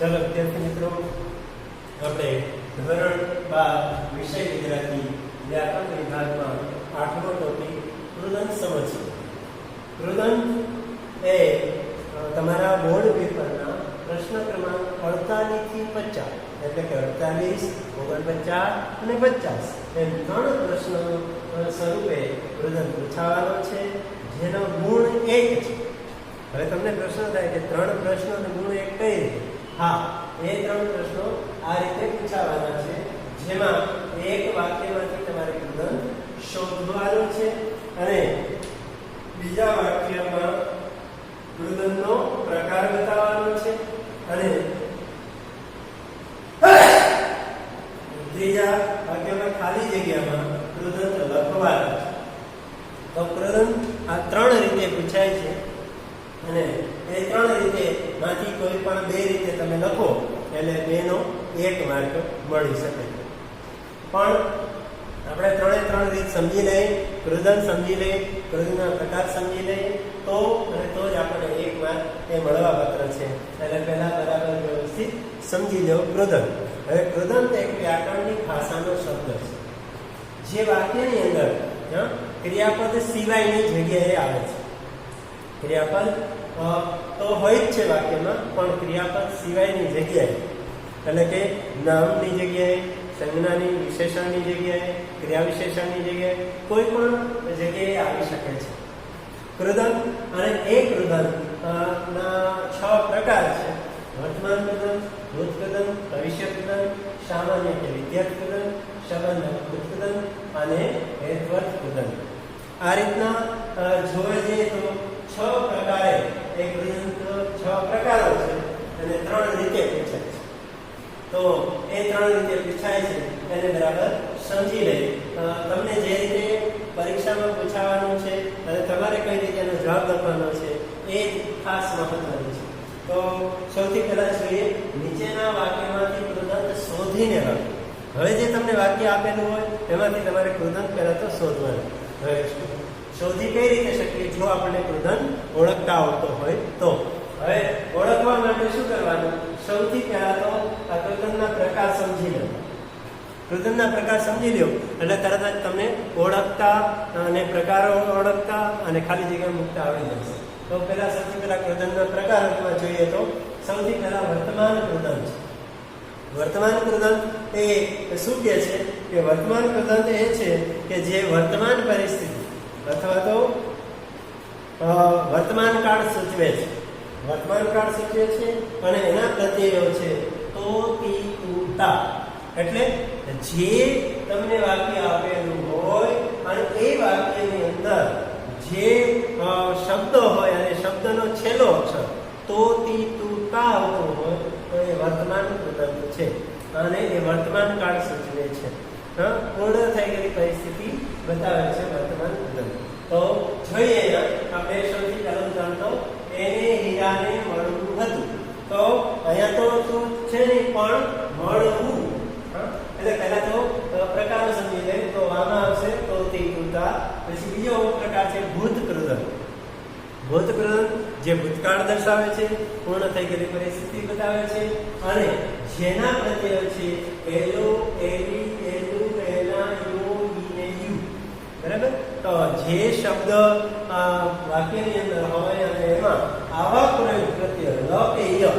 ચાલો વિદ્યાર્થી મિત્રો, આપણે ધોરણ બાર વિષય ગુજરાતી વ્યાકરણ વિભાગમાં આઠમો ટોપિક કૃદંત સમજીએ કૃદંત એ તમારા બોર્ડ પેપરના પ્રશ્ન ક્રમાંક અડતાલીસથી પચાસ, એટલે કે અડતાલીસ, ઓગણપચાસ અને પચાસ. એમ ત્રણ પ્રશ્નો સ્વરૂપે કૃદંત પૂછાવાનો છે, જેનો ગુણ એક છે. હવે તમને પ્રશ્ન થાય કે ત્રણ પ્રશ્નો ગુણ એક કઈ રીતે? હા એ ત્રણ પ્રશ્નો આ રીતે પૂછાવાના છે. જેમાં એક વાક્યમાંથી તમારે કૃદંત શોધવાનું છે અને બીજા વાક્યમાં કૃદંતનો પ્રકાર બતાવવાનો છે અને ત્રીજા વાક્યમાં ખાલી જગ્યામાં કૃદંત લખવાનું છે તો કૃદંત આ ત્રણ રીતે પૂછાય છે અને એ ત્રણ રીતે માંથી કોઈ પણ બે રીતે તમે લખો, એટલે બેનો એક માર્ક મળી શકે. પણ આપણે ત્રણે ત્રણ રીત સમજી લઈએ, કૃદન સમજી લઈએ કૃદંતના પ્રકાર સમજી લઈએ, તો અને તો જ આપણને એક માર્ક એ મળવા પાત્ર છે. એટલે પહેલા બરાબર વ્યવસ્થિત સમજી લો કૃદન. હવે તો એક વ્યાકરણની ભાષાનો શબ્દ છે. જે વાક્યની અંદર ક્રિયાપદ સિવાયની જગ્યાએ આવે છે. ક્રિયાપદ તો હોય જ છે વાક્યમાં, પણ ક્રિયાપદ સિવાયની જગ્યાએ. એટલે કે નામની જગ્યાએ, સંજ્ઞાની વિશેષણની જગ્યાએ ક્રિયા વિશેષણની જગ્યાએ કોઈ પણ જગ્યાએ આવી શકે છે. કૃદન અને એ કૃદન ના છ પ્રકાર છે. વર્તમાન કૃદન ભૂત કૃદન ભવિષ્ય કૃદન સામાન્ય કે વિદ્યાર્થ કૃદન સંબંધ ભૂત કૃદન અને હેતવર્થ કૃદન આ રીતના જોવે જઈએ તો છ પ્રકારે એક છ પ્રકારો છે અને ત્રણ રીતે પૂછાય છે. તો એ ત્રણ રીતે પૂછાય છે, એને બરાબર સમજી લઈએ તમને જે રીતે પરીક્ષામાં પૂછાવાનું છે અને તમારે કઈ રીતે એનો જવાબ આપવાનો છે, એ જ ખાસ મહત્વનું છે. તો સૌથી પહેલા જોઈએ, નીચેના વાક્યમાંથી કૃદંત શોધીને લખો હવે જે તમને વાક્ય આપેલું હોય, એમાંથી તમારે કૃદંત પહેલા તો શોધવાનું. હવે શોધી કઈ રીતે શકીએ? જો આપણને ક્રોધન ઓળખતા આવડતો હોય તો. હવે ઓળખવા માટે શું કરવાનું? સૌથી પહેલા તો આ ક્રોધનના પ્રકાર સમજી લો કૃદંતના પ્રકાર સમજી લ્યો. એટલે તરત જ તમને ઓળખતા અને પ્રકારો ઓળખતા અને ખાલી જગ્યા મુકતા આવડી જશે તો પહેલાં સૌથી પહેલા કૃદંતના પ્રકાર જોઈએ તો સૌથી પહેલા વર્તમાન કૃદંત છે. વર્તમાન કૃદંત એ શું કહે છે? કે વર્તમાન કૃદંત એ છે કે જે વર્તમાન પરિસ્થિતિ અથવા તો વર્તમાન કાળ સૂચવે છે. વર્તમાન કાળ સૂચવે છે અને એના પ્રત્યયો છે. તો તી. ઉતા એટલે જે તમને વાક્ય આપેલું હોય અને એ વાક્યની અંદર જે શબ્દ હોય અને શબ્દનો છેલ્લો અક્ષર, તો તી તું તા આવતો હોય, તો એ વર્તમાન કૃતજ્ઞ છે. અને એ વર્તમાન કાળ સૂચવે છે. પૂર્ણ થઈ ગયેલી પરિસ્થિતિ બતાવે છે. તો જોઈએ આપણે સૌથી પહેલું જાણતો એને હીરાને મળવું હતું. તો અહીંયા તો શું છે નહીં પણ મળવું? એટલે પહેલા તો પ્રકાર સમજી લઈએ. તો આમાં આવશે, તો તે કૃતા પછી બીજો પ્રકાર છે ભૂત કૃદંત ભૂત કૃદંત જે ભૂતકાળ દર્શાવે છે, પૂર્ણ થઈ ગયેલી પરિસ્થિતિ બતાવે છે. અને જેના પ્રત્યય છે, એલો, એલી, એલું, એલા, યુ ઈને યુ. બરાબર? તો જે શબ્દ વાક્યની અંદર હોય અને એમાં આવા પ્રયોગ પ્રત્યે લ કે ય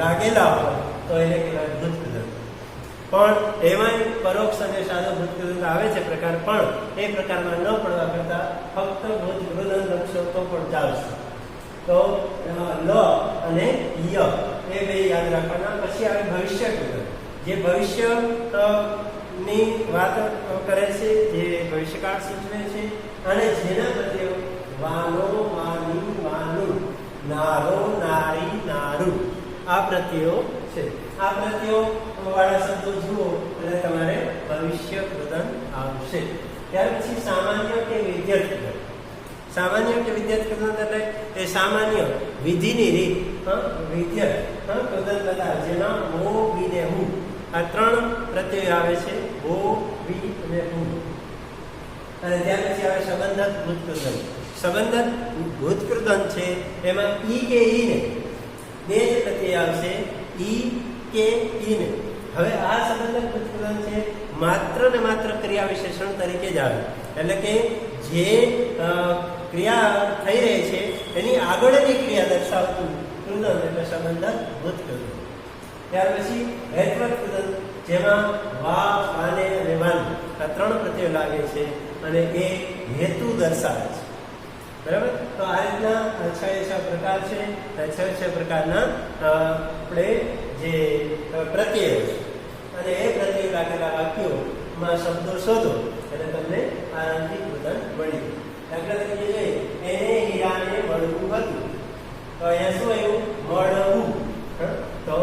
લાગેલા હોય, તો એને કહેવાય ભૂતકૃત પણ એમાં પરોક્ષ અને સાદો ભૂતકૃત આવે છે પ્રકાર, પણ એ પ્રકારમાં ન પડવા કરતા ફક્ત ભૂતકૃત તો પણ ચાલશે તો લ અને ય એ બે યાદ રાખવાના. પછી આવે ભવિષ્ય જે ભવિષ્ય ની વાત કરે છે, જે ભવિષ્યકાળ સૂચવે છે અને જેના પ્રત્યે વાનો વાની વાનું નારો, નારી નારું આ પ્રત્યયો છે. આ પ્રત્યયો વાળા શબ્દો જુઓ એટલે તમારે ભવિષ્ય કૃદંત આવશે. ત્યાર પછી સામાન્ય કે વિદ્યાર્થી સામાન્ય કે વિદ્યાર્થી કૃદંત એટલે એ સામાન્ય વિધિની રીત વિદ્યાર્થી કૃદંત બતાવે જેના મો, વિને હું, આ ત્રણ પ્રત્યય આવે છે. હો વી અને હું અને ત્યાર પછી આવે સંબંધક ભૂતકૃદન સંબંધક ભૂતકૃદન છે, એમાં ઈ કે ઈ ને. બે જ પ્રત્યય આવશે ઈ કે ઈને હવે આ સંબંધક ભૂતકૃદન છે, માત્ર ને માત્ર ક્રિયા વિશેષણ તરીકે જ આવે. એટલે કે જે ક્રિયા થઈ રહી છે, એની આગળની ક્રિયા દર્શાવતું કૃદન એટલે સંબંધક ભૂતકૃદન ત્યાર પછી હેતવત કૃદન જેમાં વા અને વાન આ ત્રણ પ્રત્યય લાગે છે અને એ હેતુ દર્શાવે છે. બરાબર? તો આ રીતના છ છ પ્રકાર છે. છ છ પ્રકારના આપણે જે પ્રત્યયો છે. અને એ પ્રત્યય લાગેલા વાક્યોમાં શબ્દો શોધો એટલે તમને આનાથી ઉદાહરણ મળી દાખલા તરીકે જોઈએ. એને હીરાને મળવું હતું. તો અહીંયા શું આવ્યું? મળવું હ? તો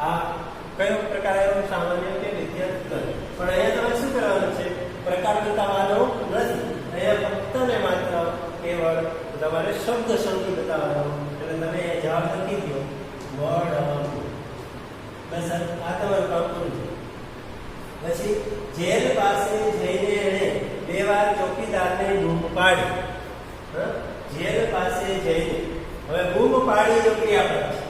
આ કયો પ્રકાર આવ્યો સામાન્ય કે વિદ્યાર્થ પણ અહીંયા તમારે શું કરવાનું છે પ્રકાર બતાવવાનો નથી અહીંયા ફક્ત ને માત્ર કેવળ તમારે શબ્દ સંધિ બતાવવાનો એટલે તમે અહીંયા જવાબ લખી દો મળવું બસ આ તમારું કામ પૂરું છે પછી જેલ પાસે જઈને એણે બે વાર ચોકીદારને બૂમ પાડી? જેલ પાસે જઈને. હવે બૂમ પાડી જો ક્રિયાપદ છે?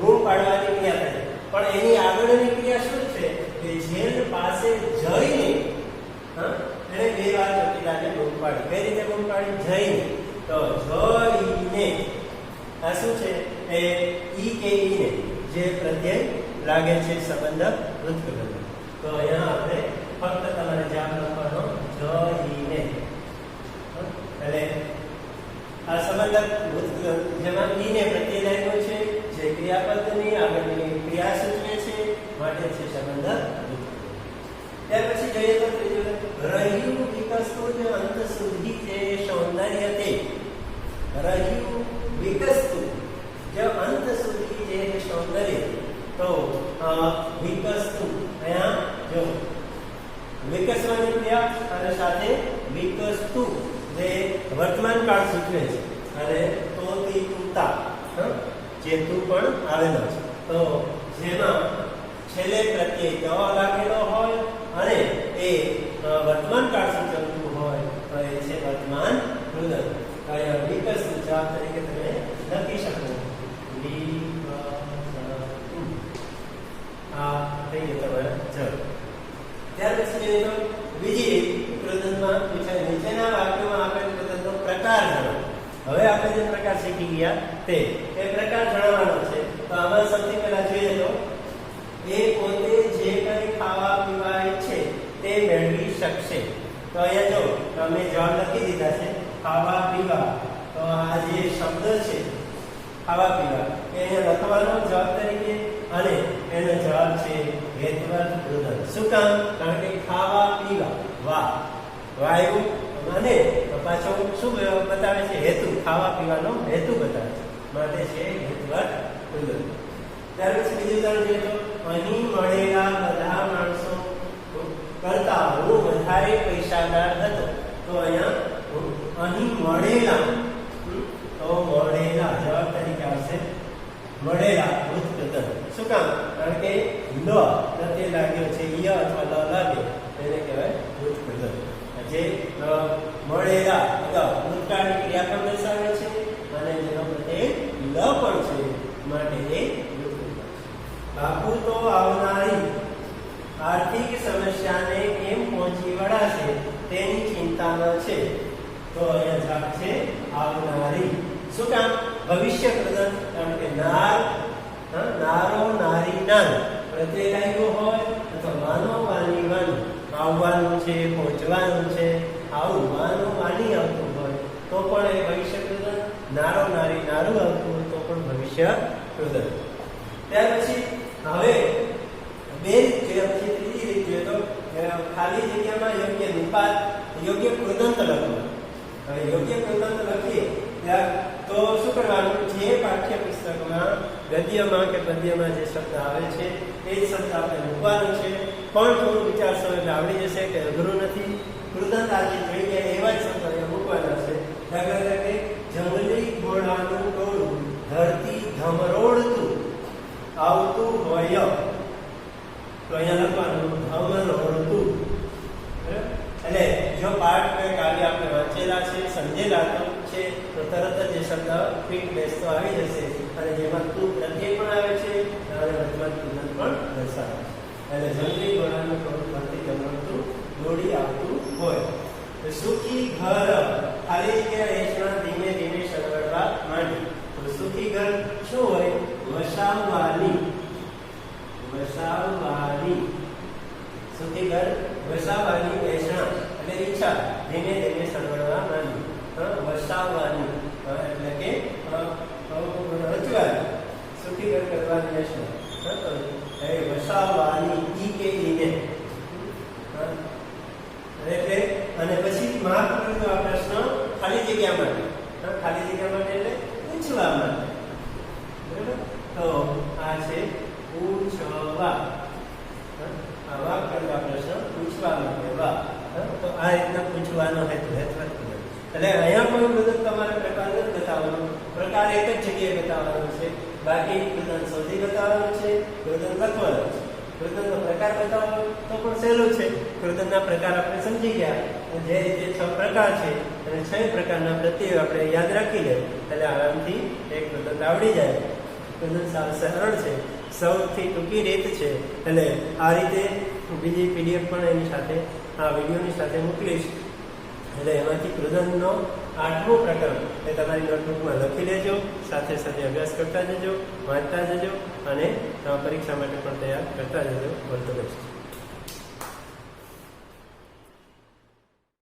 બૂમ પાડવાની ક્રિયા થાય પણ એની આગળની ક્રિયા શું છે? કે જેલ પાસે જઈને એને બે વાર ચોકીદારને બૂમ પાડી. કઈ રીતે બૂમ પાડી? જઈને. તો જઈને. આ શું છે? એ ઈ કે ઈને. જે પ્રત્યય લાગે છે સંબંધ વૃત્ત તો અહીંયા આપણે ફક્ત તમારે જાપ લખવાનો જઈને એટલે આ સંબંધક જેમાં જેમાં ઈને પ્રત્યય લાગ્યો છે, જે ક્રિયાપદની આગળની ક્રિયા સૂચવે છે, માટે છે સંબંધક ત્યાર પછી જોઈએ તો ત્રીજું રહ્યું વિકસતું જે અંત સુધી જે સૌંદર્ય તે રહ્યું વિકસતું જે અંત સુધી જે સૌંદર્ય તો અ, વિકસતું અહીંયા જો વિકસવાની ક્રિયા અને સાથે વિકસતું જે વર્તમાન કાળ સૂચવે છે અને તો તી તુતા હં? જે પણ આવેલો છે. તો જેમાં છેલ્લે પ્રત્યે દવા લાગેલો હોય અને એ વર્તમાન કાળ સૂચવતું હોય, તો એ છે વર્તમાન રુદન અહીંયા વિકસતું જવાબ તરીકે તમે લખી શકો. આ થઈ ગયો તમારે જરૂર ત્યાર પછી બીજી રીત કૃદનમાં પૂછાય નીચેના વાક્યોમાં આપેલ કૃદનનો પ્રકાર જણાવો હવે આપણે જે પ્રકાર શીખી ગયા તે, એ પ્રકાર જણાવવાનો છે. તો આમાં સૌથી પહેલા જોઈએ તો, એ પોતે જે કંઈ ખાવા પીવા ઈચ્છે તે મેળવી શકશે. તો અહીંયા જો, તમે જવાબ લખી દીધા છે, ખાવા પીવા. તો આ જે શબ્દ છે, ખાવા પીવા, એ અહીંયા લખવાનો જવાબ તરીકે અને એનો જવાબ છે હેતવત રુદન. શું કામ? કારણ કે ખાવા પીવા. વાહ. વાયુ અને પાછો શું બતાવે છે? હેતુ, ખાવા પીવાનો હેતુ બતાવે છે. માટે છે હેતવત કૃદન ત્યાર પછી બીજું ઉદાહરણ જોઈએ તો, અહીં મળેલા બધા માણસો કરતા હું વધારે પૈસાદાર હતો. તો અહીંયા અહીં મળેલા તો મળેલા જવાબ તરીકે આવશે મળેલા ઉત્કૃતન શું કામ? કારણ કે લ પ્રત્યે લાગ્યો છે ય અથવા લ લાગે. એને કહેવાય ઉત્કૃતન જે મળેલા લ ઉલટાની ક્રિયા પણ દર્શાવે છે અને જેનો પ્રત્યે લ પણ છે માટે એ બાપુ તો આવનારી આર્થિક સમસ્યાને કેમ પહોંચી વળાશે તેની ચિંતામાં છે. તો અહીંયા જવાબ છે, આવનારી. શું કામ? ભવિષ્ય પ્રદાન કારણ કે નાર નારો, નારી, નાર. પ્રત્યે લાગ્યો હોય અથવા વાનો વાની વાનું આવવાનું છે પહોંચવાનું છે આવું વાનો વાની આવતું હોય તો પણ એ ભવિષ્ય પ્રદાન નારો નારી નારું આવતું હોય તો પણ ભવિષ્ય રુદર ત્યાર પછી હવે બે રીત જોઈએ ત્રીજી રીત જોઈએ તો ખાલી જગ્યામાં યોગ્ય નિપાત યોગ્ય કૃદંત લખવું. હવે યોગ્ય કૃદંત લખીએ તો શું કરવાનું? જે પાઠ્ય પુસ્તકમાં ગદ્યમાં કે પદ્યમાં જે શબ્દ આવે છે, એ જ શબ્દ આપણે મૂકવાનો છે. પણ થોડું વિચારશો એટલે આવડી જશે કે અઘરું નથી. કૃદંત આજે જોઈ ગયા એવા જ શબ્દ મૂકવાના છે. દાખલા આવતું હોય તો અહીંયા લખવાનું ધમરોડતું બરાબર? એટલે જો પાઠ કે કાર્ય આપણે વાંચેલા છે, સમજેલા તો છે, તો તરત જ એ શબ્દ ફિટ બેસતો આવી જશે. અને જેમાં તું પ્રત્યય પણ આવે છે અને વર્તમાન ક્રિયાપદ પણ દર્શાવે એટલે ઘોડાનું થોડું ભરતી જમણતું દોડી આવતું હોય. તો સુખી ઘર ખાલી જગ્યા રેશમા ધીમે ધીમે સગવડવા માંડી. તો સુખી ઘર શું હોય? વસાવવાની વસાવવાની ઘર વસાવવાની વેચણા એટલે ઈચ્છા. ધીમે ધીમે સગવડવા માંડી વસાવવાની એટલે કે રચવાની ઘર કરવાની એ વસાવવાની ઈ કે ઈને હા, એટલે અને પછી મહાપ્રભુનો આ પ્રશ્ન ખાલી જગ્યા માટે હા, ખાલી જગ્યા માટે એટલે પૂછવા માટે બરાબર તો આ છે પૂછવા હા, આ વાક કરવા પ્રશ્ન પૂછવા માટે વાક હા, તો આ રીતના પૂછવાનો હેતુ હેતુવર્ત બને. એટલે અહીંયા પણ બધું તમારે પ્રકાર નથી બતાવવાનો. પ્રકાર એક જ જગ્યાએ બતાવવાનો છે. બાકી કૃદન સૌથી બતાવવાનું છે કૃદન લખવાનું છે. કૃદનનો પ્રકાર બતાવવાનો તો પણ સહેલું છે. કૃદનના પ્રકાર આપણે સમજી ગયા. જે રીતે છ પ્રકાર છે, અને છ પ્રકારના પ્રત્યે આપણે યાદ રાખી લે. એટલે આરામથી એક કૃદન આવડી જાય. કૃદન સાવ સરળ છે. સૌથી ટૂંકી રીત છે. એટલે આ રીતે બીજી પીડીએફ પણ એની સાથે, આ વિડીયોની સાથે મોકલીશ. એટલે એમાંથી કૃદનનો આઠમો પ્રકરણ એ તમારી નોટબુકમાં લખી લેજો, સાથે સાથે અભ્યાસ કરતા જજો, વાંચતા જજો અને પરીક્ષા માટે પણ તૈયાર કરતા જજો ધ બેસ્ટ